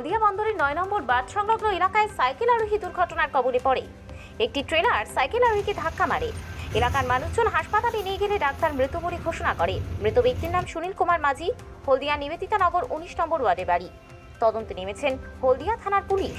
হলদিয়া বন্দরের নয় নম্বর বাদ সংলগ্ন এলাকায় সাইকেল আরোহী দুর্ঘটনার কবলে পড়ে। একটি ট্রেলার সাইকেল আরোহীকে ধাক্কা মারে। এলাকার মানুষজন হাসপাতালে নিয়ে গেলে ডাক্তার মৃত বলে ঘোষণা করে। মৃত ব্যক্তির নাম সুনীল কুমার মাঝি, হলদিয়া নিবেদিতা নগর উনিশ নম্বর ওয়ার্ডে বাড়ি। তদন্তে নেমেছেন হলদিয়া থানার পুলিশ।